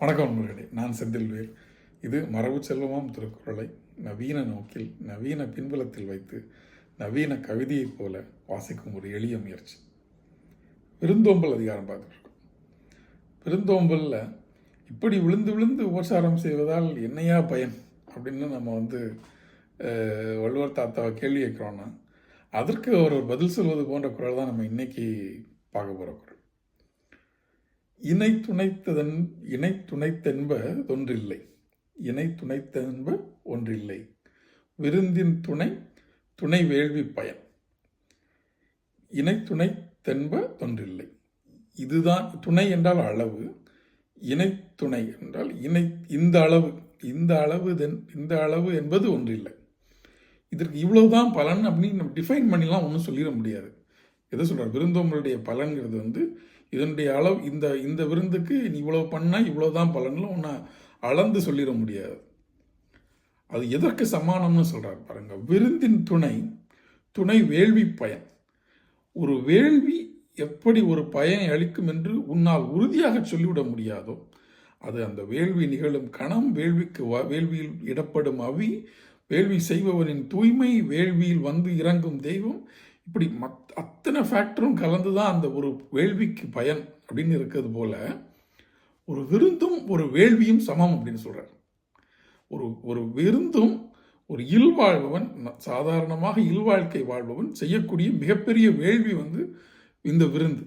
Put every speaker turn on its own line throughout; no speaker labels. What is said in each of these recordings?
வணக்கம் நண்பர்களே நான் செந்தில்வேல் இது மரபு செல்வமாம் திருக்குறளை நவீன நோக்கில் நவீன பின்புலத்தில் வைத்து நவீன கவிதையைப் போல வாசிக்கும் ஒரு எளிய முயற்சி. விருந்தோம்பல் அதிகாரம் பார்த்துருக்கோம் விருந்தோம்பலில் இப்படி விழுந்து விழுந்து உபசாரம் செய்வதால் என்னையா பயன் அப்படின்னு நம்ம வந்து வள்ளுவர் தாத்தாவை கேள்வி கேட்குறோன்னா அதற்கு ஒரு பதில் சொல்வது போன்ற குரல் தான் நம்ம இன்றைக்கி பார்க்க போகிற குரல். இணை துணைத்ததன் இணை துணைத்தென்ப ஒன்றில்லை. இணை துணைத்தென்ப ஒன்றில்லை விருந்தின் துணை துணை வேள்வி பயன். இணை துணை தென்ப ஒன்றில்லை இதுதான் துணை என்றால் அளவு. இணை துணை என்றால் இணை இந்த அளவு. இந்த அளவு தென் இந்த அளவு என்பது ஒன்றில்லை. இதற்கு இவ்வளவுதான் பலன் அப்படின்னு நம்ம டிஃபைன் பண்ணிலாம் ஒன்றும் சொல்லிட முடியாது. எதை சொல்கிறார் விருந்தோம்பலுடைய பலன்கிறது வந்து இதனுடைய அளவு இந்த இந்த விருந்துக்கு நீ இவ்வளோ பண்ணால் இவ்வளோ தான் பலன்லாம் ஒன்றா அளந்து சொல்லிட முடியாது. அது எதற்கு சமானம்னு சொல்கிறார் பாருங்க. விருந்தின் துணை துணை வேள்வி பயன். ஒரு வேள்வி எப்படி ஒரு பயனை அளிக்கும் என்று உன்னால் உறுதியாக சொல்லிவிட முடியாதோ அது அந்த வேள்வி நிகழும் கணம் வேள்விக்கு வ- வேள்வியில் இடப்படும் அவி வேள்வி செய்பவனின் தூய்மை வேள்வியில் வந்து இறங்கும் தெய்வம் இப்படி மத் அத்தனை ஃபேக்டரும் கலந்து தான் அந்த ஒரு வேள்விக்கு பயன் அப்படின்னு இருக்கிறது போல ஒரு விருந்தும் ஒரு வேள்வியும் சமம் அப்படின்னு சொல்கிறார் ஒரு ஒரு விருந்தும் ஒரு இல்வாழ்பவன் சாதாரணமாக இல்வாழ்க்கை வாழ்பவன் செய்யக்கூடிய மிகப்பெரிய வேள்வி வந்து இந்த விருந்து.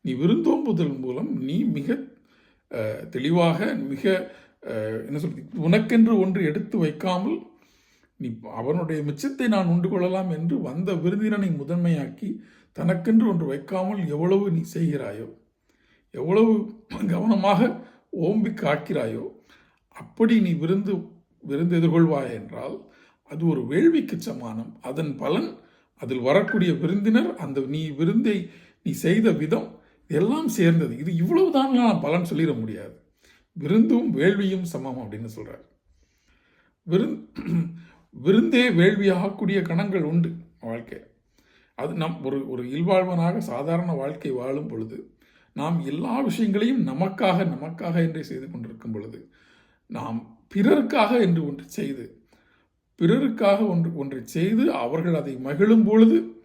நீ விருந்தோம்புதல் மூலம் நீ மிக தெளிவாக மிக என்ன சொல்றது உனக்கென்று ஒன்று எடுத்து வைக்காமல் நீ அவனுடைய மிச்சத்தை நான் உண்டு கொள்ளலாம் என்று வந்த விருந்தினனை முதன்மையாக்கி தனக்கென்று ஒன்று வைக்காமல் எவ்வளவு நீ செய்கிறாயோ எவ்வளவு கவனமாக ஓம்பி காக்கிறாயோ அப்படி நீ விருந்து விருந்து எதிர்கொள்வாய் என்றால் அது ஒரு வேள்விக்கு சமானம். அதன் பலன் அதில் வரக்கூடிய விருந்தினர் அந்த நீ விருந்தை நீ செய்த விதம் எல்லாம் சேர்ந்தது. இது இவ்வளவுதான் நான் பலன் சொல்லிட முடியாது. விருந்தும் வேள்வியும் சமம் அப்படின்னு சொல்கிறார் விருந்து விருந்தே வேள்வியாகக்கூடிய கணங்கள் உண்டு வாழ்க்கை. அது நம் ஒரு ஒரு இல்வாழ்வனாக சாதாரண வாழ்க்கை வாழும் பொழுது நாம் எல்லா விஷயங்களையும் நமக்காக நமக்காக என்றே செய்து கொண்டிருக்கும் பொழுது நாம் பிறருக்காக என்று ஒன்று செய்து பிறருக்காக ஒன்று ஒன்றை செய்து அவர்கள் அதை மகிழும் பொழுது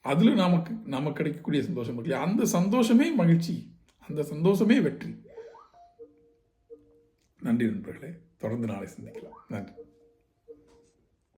அதில் நமக்கு நமக்கு கிடைக்கக்கூடிய சந்தோஷம் இருக்கு. இல்லையா? அந்த சந்தோஷமே மகிழ்ச்சி அந்த சந்தோஷமே வெற்றி. நன்றி நண்பர்களே. தொடர்ந்து நாளை சந்திக்கலாம். நன்றி.